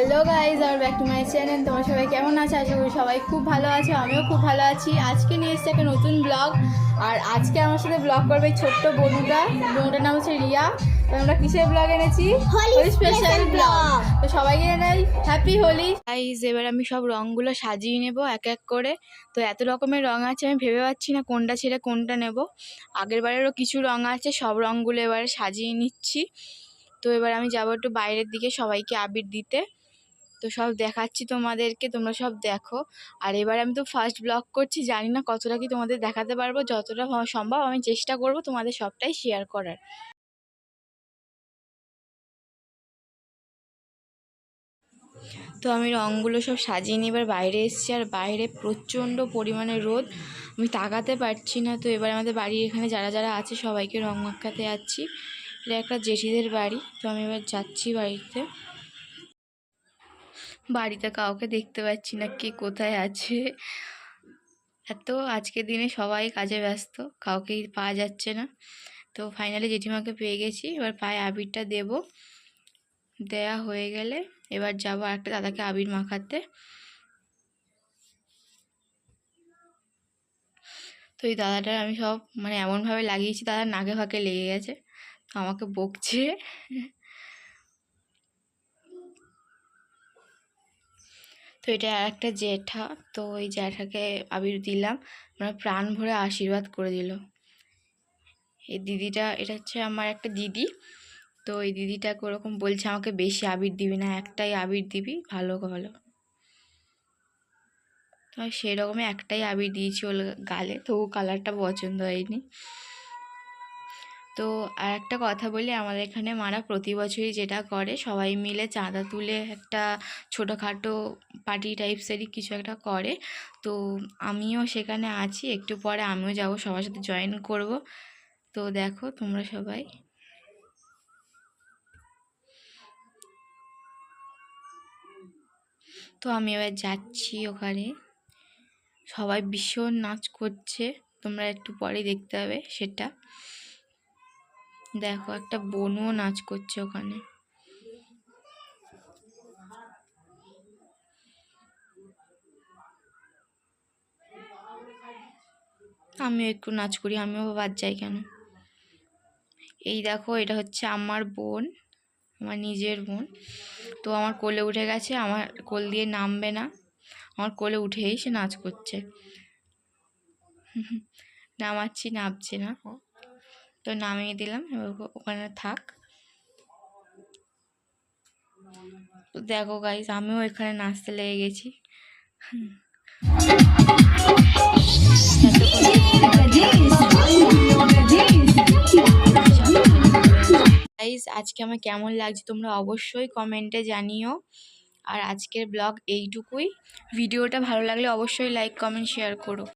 Hello guys আর back to my channel তোমার সবাই কেমন আছে? আশা করি সবাই খুব ভালো আছে আমিও খুব ভালো আছি। আজকে নিয়ে এসেছি একটা নতুন ব্লগ আর আজকে আমার সাথে ব্লগ করবে ছোট্ট বনুটা। বনুটার নাম হচ্ছে রিয়া। তো আমরা কিসের ব্লগ এনেছি? হোলি স্পেশাল ব্লগ তো সবাইকে জানাই হ্যাপি হোলি গাইজ এবার আমি সব রঙগুলো সাজিয়ে নেব এক এক করে। তো এত রকমের রঙ আছে আমি ভেবে পাচ্ছি না কোনটা ছেড়ে কোনটা নেব। আগের বারেরও কিছু রঙ আছে সব রঙগুলো এবারে সাজিয়ে নিচ্ছি। তো এবার আমি যাব একটু বাইরের দিকে সবাইকে আবির দিতে। তো সব দেখাচ্ছি তোমাদেরকে, তোমরা সব দেখো। আর এবার আমি তো ফার্স্ট ব্লগ করছি, জানি না কতটা কি তোমাদের দেখাতে পারব, যতটা সম্ভব আমি চেষ্টা করব তোমাদের সবটাই শেয়ার করার। তো আমি রঙগুলো সব সাজিয়ে নিয়ে এবার বাইরে এসেছি, আর বাইরে প্রচণ্ড পরিমাণে রোদ। আমি তাকাতে পারছি না, তো এবার আমাদের বাড়ির এখানে যারা যারা আছে সবাইকে রং মাখাতে যাচ্ছি। এটা একটা জেঠিদের বাড়ি, তো আমি এবার যাচ্ছি বাড়িতে। বাড়িতে কাউকে দেখতে পাচ্ছি না, কে কোথায় আছে? এত আজকের দিনে সবাই কাজে ব্যস্ত, কাউকেই পাওয়া যাচ্ছে না। তো ফাইনালি জেঠিমাকে পেয়ে গেছি, এবার পায়ে আবিরটা দেব। দেয়া হয়ে গেলে এবার যাব একটা দাদাকে আবির মাখাতে। তো এই দাদাটার আমি সব মানে এমনভাবে লাগিয়েছি, দাদার নাকে ফাঁকে লেগে গেছে, তো আমাকে বকছে। তো এটা একটা জ্যাঠা তো ওই জ্যাঠাকে আবির দিলাম। মানে প্রাণ ভরে আশীর্বাদ করে দিল। এই দিদিটা, এটা হচ্ছে আমার একটা দিদি। তো এই দিদিটাকে ওরকম বলছে, আমাকে বেশি আবির দিবি না, একটাই আবির দিবি, ভালো ভালো। তো সেই রকমই একটাই আবির দিয়েছি ওর গালে। তো কালারটা পছন্দ হয়নি। তো আর একটা কথা বলি, আমাদের এখানে মারা প্রতি বছরই যেটা করে, সবাই মিলে চাঁদা তুলে একটা ছোটোখাটো পার্টি টাইপসেরই কিছু একটা করে। তো আমিও সেখানে আছি, একটু পরে আমিও যাব, সবার সাথে জয়েন করব। তো দেখো তোমরা সবাই। তো আমি এবার যাচ্ছি ওখানে। সবাই ভীষণ নাচ করছে, তোমরা একটু পরে দেখতে হবে সেটা। দেখো, একটা বনুও নাচ করছে ওখানে। আমিও একটু নাচ করি, আমিও বাদ যাই কেন? এই দেখো, এটা হচ্ছে আমার বোন, আমার নিজের বোন। তো আমার কোলে উঠে গেছে, আমার কোল দিয়ে নামবে না। আমার কোলে উঠেই সে নাচ করছে। নামাচ্ছি নামছে না। তো নামিয়ে দিলাম ওখানে থাক। দেখো গাইস আমিও এখানে নাচতে লেগে গেছি। গাইস আজকে আমার কেমন লাগছে তোমরা অবশ্যই কমেন্টে জানিও। আর আজকের ব্লগ এইটুকুই। ভিডিওটা ভালো লাগলে অবশ্যই লাইক কমেন্ট শেয়ার করো।